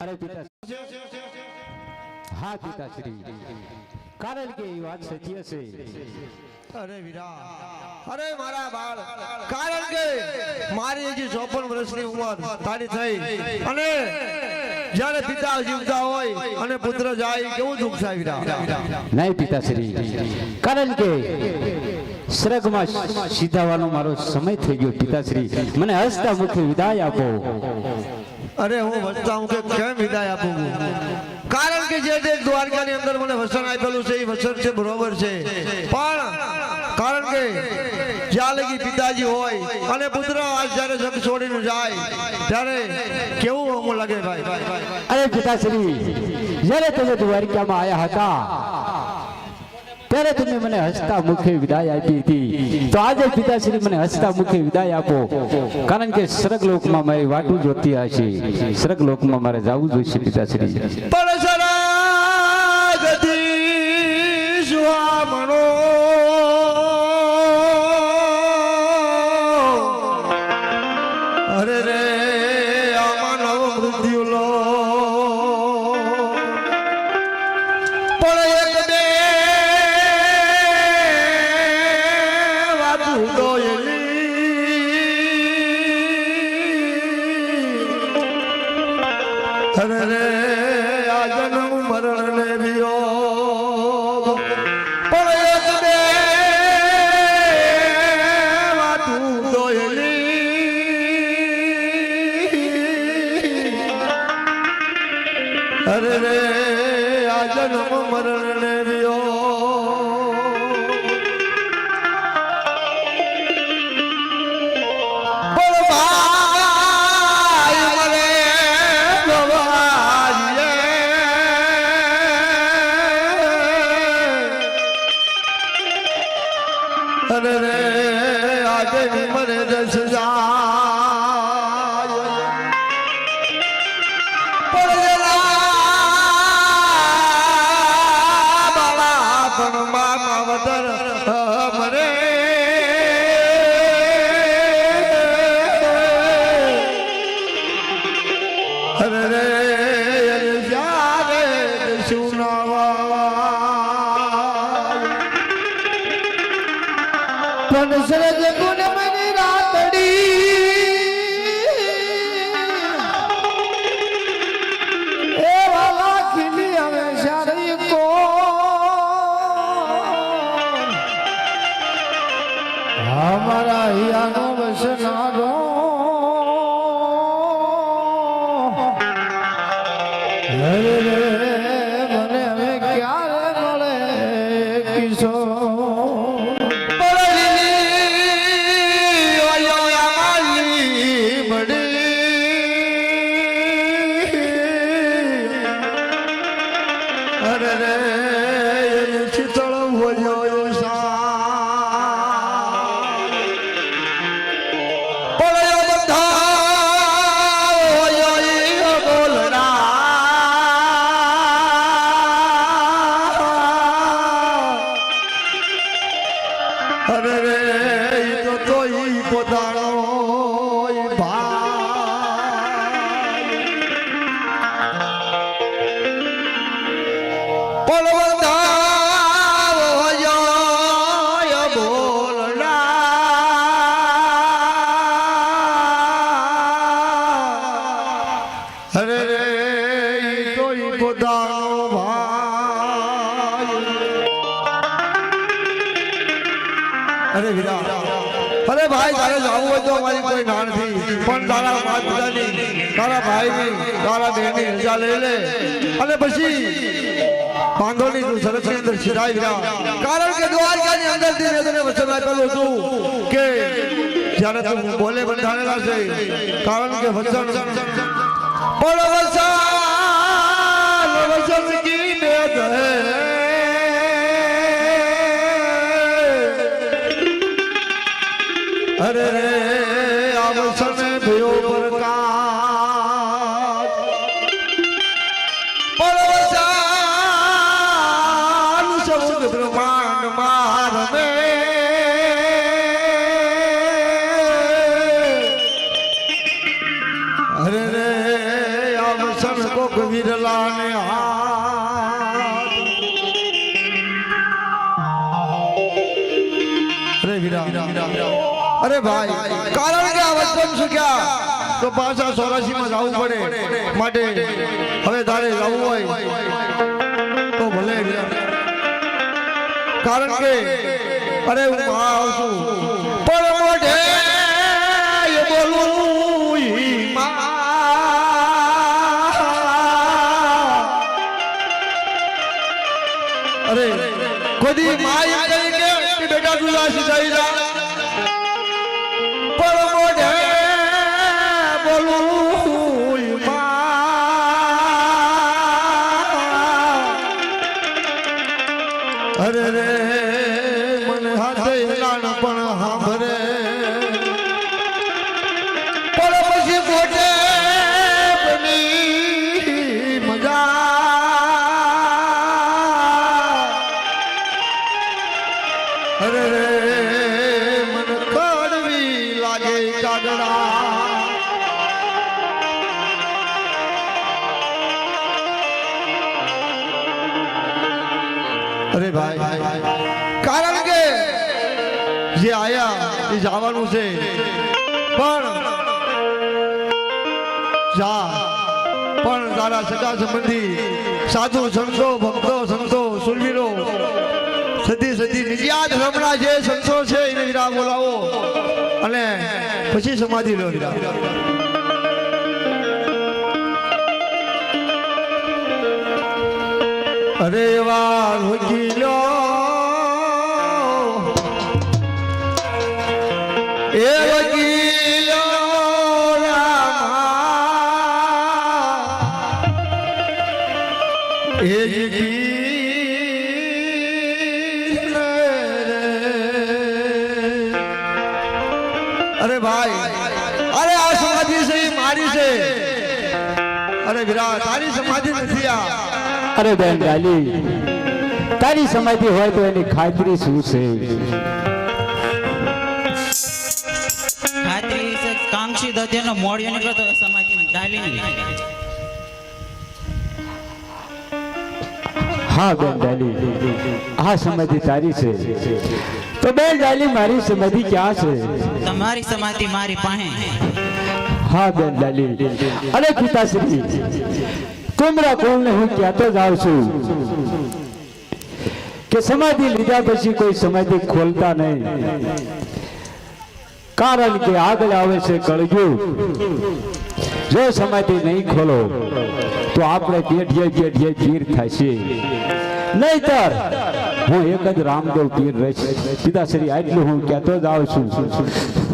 અરે પિતા હા પિતાશ્રી કારણ કે એ વાત સત્ય છે અરે વીરા. અરે મારા બાળ. કારણ કે મારી હજી ચોપન વર્ષની ઉંમર તારી થઈ અને જ્યારે પિતા જીવતા હોય અને પુત્ર જાય કેવું દુઃખ થાય વીરા? નહીં પિતાશ્રી કારણ કે સ્વર્ગમાં સીધાવાનો મારો સમય થઈ ગયો પિતાશ્રી મને હસતા મુખે વિદાય આપો. અરે હું વચતા હું કે કેમ વિદાય આપું કારણ કે જે તે દ્વારકાની અંદર મને વસન આપેલું છે, એ વસન છે, બરોબર છે. પણ કારણ કે જ્યાં લગી પિતાજી હોય અને પુત્ર આજ જ્યારે જગ છોડીને જાય, ત્યારે કેવું અમું લાગે ભાઈ? અરે પિતાશ્રી, જ્યારે તમે દ્વારિકામાં આવ્યા હતા ત્યારે તમે મને હસતા મુખે વિદાય આપી હતી, તો આજે પિતાશ્રી મને હસતા મુખે વિદાય આપો. કારણ કે સ્વર્ગલોકમાં મારી વાટું જોતી હશે સ્વર્ગલોકમાં મારે જવું જોઈશે પિતાશ્રી. પણ મામા વતન અરે ભાઈ, તારે જવું હોય તો અમારી કોઈ ના નથી પણ તારા માતા પિતાની તારા ભાઈની, તારા બહેનની રજા લઈ લે. અને પછી અંદર શિરાય વીરા કારણ કે દ્વારકાની મેં જ્યારે તું બોલે બંધાણેલા છે, કારણ કે વચન. પણ વચન અરે વીરા અરે ભાઈ. કારણ કે આ વચન શીખ્યા તો પાછા ચોરાશીમાં જવું પડે. માટે હવે તારે જવું હોય. તો ભલે કારણ કે અરે હું માં આવશું પણ મોઢે બોલું માં. અરે ખુદી માં এটা গুলা সিসাইরা અરે ભાઈ કારણ કે જે આયા એ જવાનું છે. પણ જા. પણ તારા સગા સંબંધી સાધુ સંતો ભક્તો સંતો સુરવીરો સદી સદી નિજ્યાત રમણા જે સંતો છે એને વિરામ બોલાવો. અને પછી સમાધિ લો વિરા અરે વા વકીલો એ અરે બેન ડાલી તારી સમાધિ હોય તો એની ખાતરી શું છે? ખાતરી છે કાંક્ષી દત્યનો મોડિયો નીકળ્યો સમાધિ ડાલી હા બેન ડાલી આ સમાધિ તારી છે. તો બેન ડાલી મારી સમાધિ ક્યાં છે? તમારી સમાધિ મારી પાસે. હા બેન ડાલી અને પિતાશ્રી તુમરા કોલને હું કહેતો જ છું. કે સમાધિ લીધા પછી કોઈ સમાધિ ખોલતા નહીં. કારણ કે આગળ આવે છે કળજું જો સમાધિ નહીં ખોલો, તો આપણે પેઢીએ પેઢીએ પીર થશે નહીતર હું એક જ રામદેવ પીર રહીશ. પિતાશ્રી આટલું હું કહેતો જ આવું છું.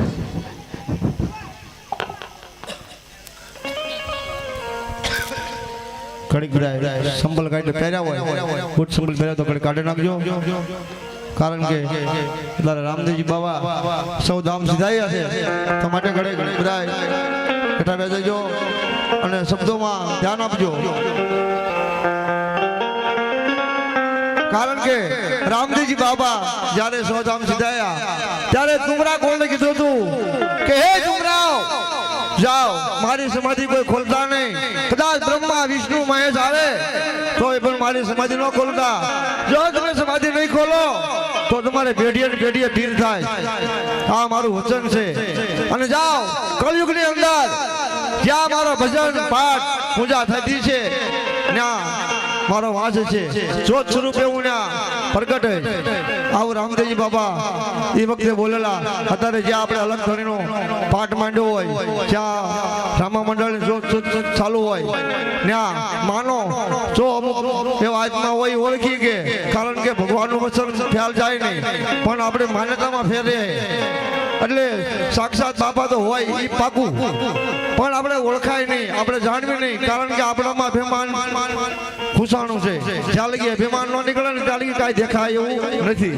ઘડીક બધા સંભલ કાઢી પહેર્યા હોય. બુટ સંભલ પહેર્યા તો ઘડીક કાઢી નાખજો. કારણ કે એટલે રામદેવજી બાબા સૌ ધામ સીધાયા છે. તો માટે ઘડીક બધા બેઠા બેસજો અને શબ્દોમાં ધ્યાન આપજો. કારણ કે રામદેવજી બાબા જ્યારે સૌ ધામ સીધાયા ત્યારે તુમરા કોણને કીધું હતું કે, હે તુમરાવ જાઓ, મારી સમાધિ કોઈ ખોલતા નહીં. કદાચ બ્રહ્મા, વિષ્ણુ, મહેશ આવે તો એ પણ મારી સમાધિ ન ખોલતા. જો તમે સમાધિ નહીં ખોલો, તો તમારે પેઢીએ ને પેઢીએ પીર થાય. આ મારું વચન છે. અને જાઓ, કળયુગની અંદર જ્યાં મારો ભજન, પાઠ, પૂજા થતી છે, ત્યાં મારો વાસ છે. જોત સ્વરૂપે હું ત્યાં પ્રગટ. આવું રામદેવજી બાબા, એ વખતે બોલેલા, અત્યારે જ્યાં આપણે અલગ ધણીનો પાઠ માંડ્યો હોય, જ્યાં રામા મંડળ ચાલુ હોય, ત્યાં માનો, જો અમુક એવા આત્મા હોય ઓળખી કે, કારણ કે ભગવાનનું વચન ખ્યાલ જાય નહીં, પણ આપણે માન્યતામાં ફેરે એટલે સાક્ષાત બાપા તો હોય એ પાકું. પણ આપણે ઓળખાય નહીં, આપણે જાણવી નહીં, કારણ કે આપણામાં અભિમાન ખુશાણું છે. જ્યાં લગી અભિમાન ન નીકળે ને ત્યાં લગી કાંઈ દેખાય એવું નથી.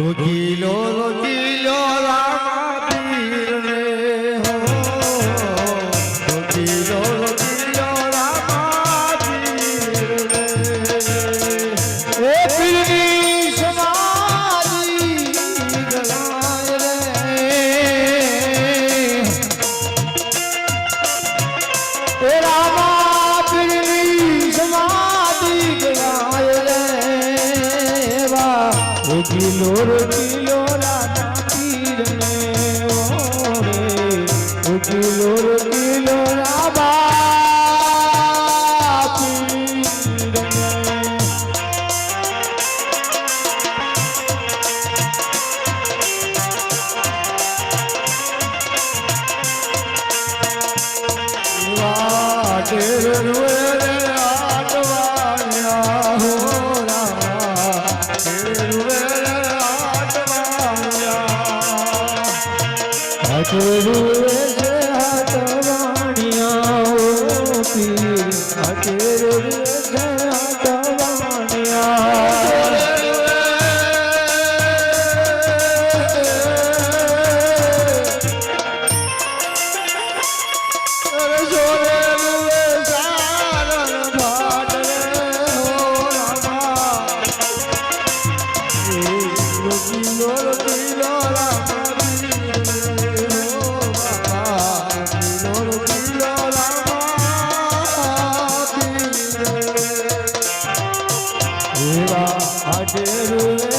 Rukilo Peru.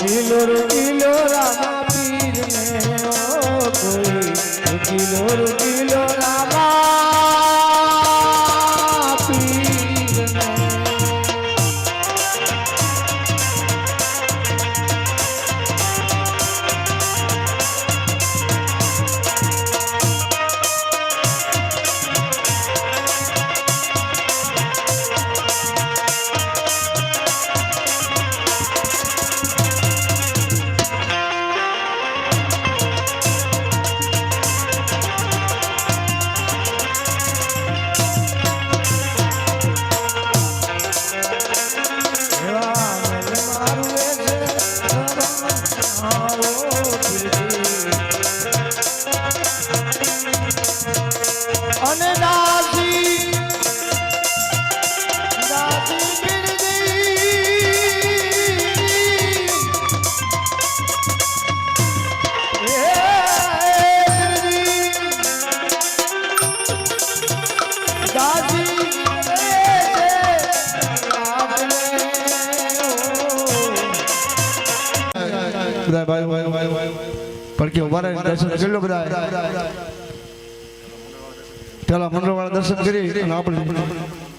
ছিল রঙিল પણ કે ઊભા દર્શન કેટલો બધા પેલા મંડળ વાળા દર્શન કરી આપણે